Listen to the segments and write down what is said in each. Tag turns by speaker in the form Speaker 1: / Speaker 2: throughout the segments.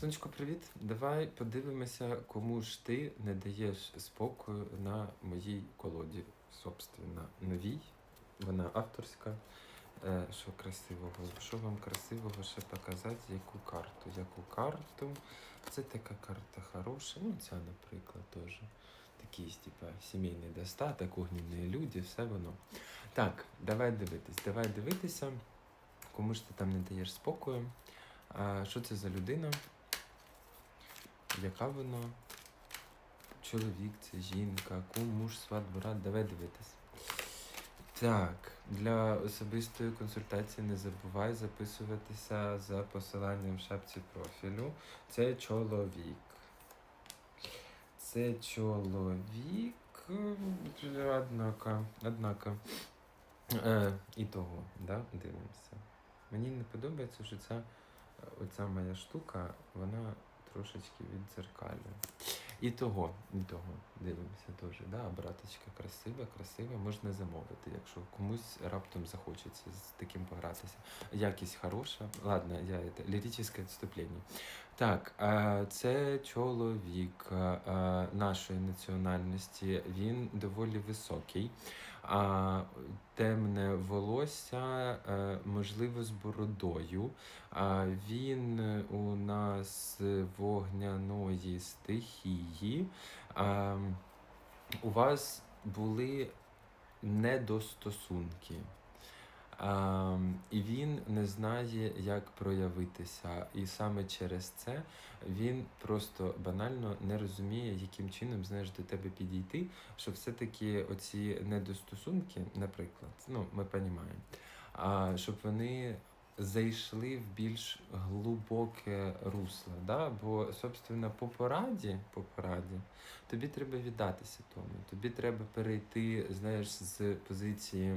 Speaker 1: Сонечко, привіт. Давай подивимося, кому ж ти не даєш спокою на моїй колоді. Собственно, новій. Вона авторська. Е, що красивого? Що вам красивого ще показати? Яку карту? Яку карту? Це така карта хороша. Ну, ця, наприклад, теж. Такий, типа, сімейний достаток, огненні люди, все воно. Так, давай дивитись. Давай дивитися, кому ж ти там не даєш спокою. А, що це за людина? Яка вона? Чоловік, це жінка, кум, муж, сват, брат. Давай дивитись. Так, для особистої консультації не забувай записуватися за посиланням в шапці профілю. Це чоловік. Це чоловік. Однако, однако. Е, і того, да, дивимося. Мені не подобається, що ця, оця моя штука, вона трошечки віддзеркалює. І того, і того, дивимося теж. Да, браточка красива, красива, можна замовити, якщо комусь раптом захочеться з таким погратися. Якість хороша. Ладно, я це, ліричне відступлення. Так, це чоловік нашої національності. Він доволі високий. Темне волосся, е, можливо, з бородою. Він у нас вогняної стихії. А, у вас були недостосунки. А, і він не знає, як проявитися. І саме через це він просто банально не розуміє, яким чином знаєш до тебе підійти, що все-таки оці недостосунки, наприклад, ну ми розуміємо, щоб вони зайшли в більш глибоке русло. Да? Бо, собственно, по пораді, по пораді тобі треба віддатися тому. Тобі треба перейти, знаєш, з позиції.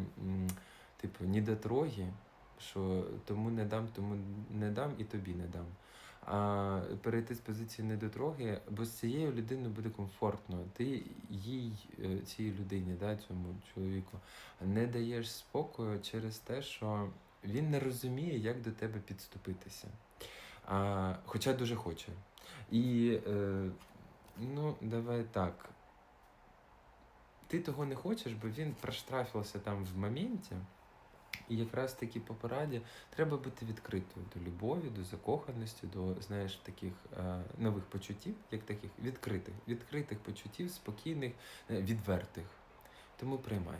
Speaker 1: Типу, недотроги, що тому не дам, тому не дам і тобі не дам. А перейти з позиції недотроги, бо з цією людиною буде комфортно. Ти їй, е, цій людині, да, цьому чоловіку, не даєш спокою через те, що він не розуміє, як до тебе підступитися. А, хоча дуже хоче. І е, ну, давай так. Ти того не хочеш, бо він проштрафився там в моменті. І якраз таки по пораді треба бути відкритою до любові, до закоханості, до знаєш таких е, нових почуттів, як таких відкритих, відкритих почуттів, спокійних, е, відвертих. Тому приймай.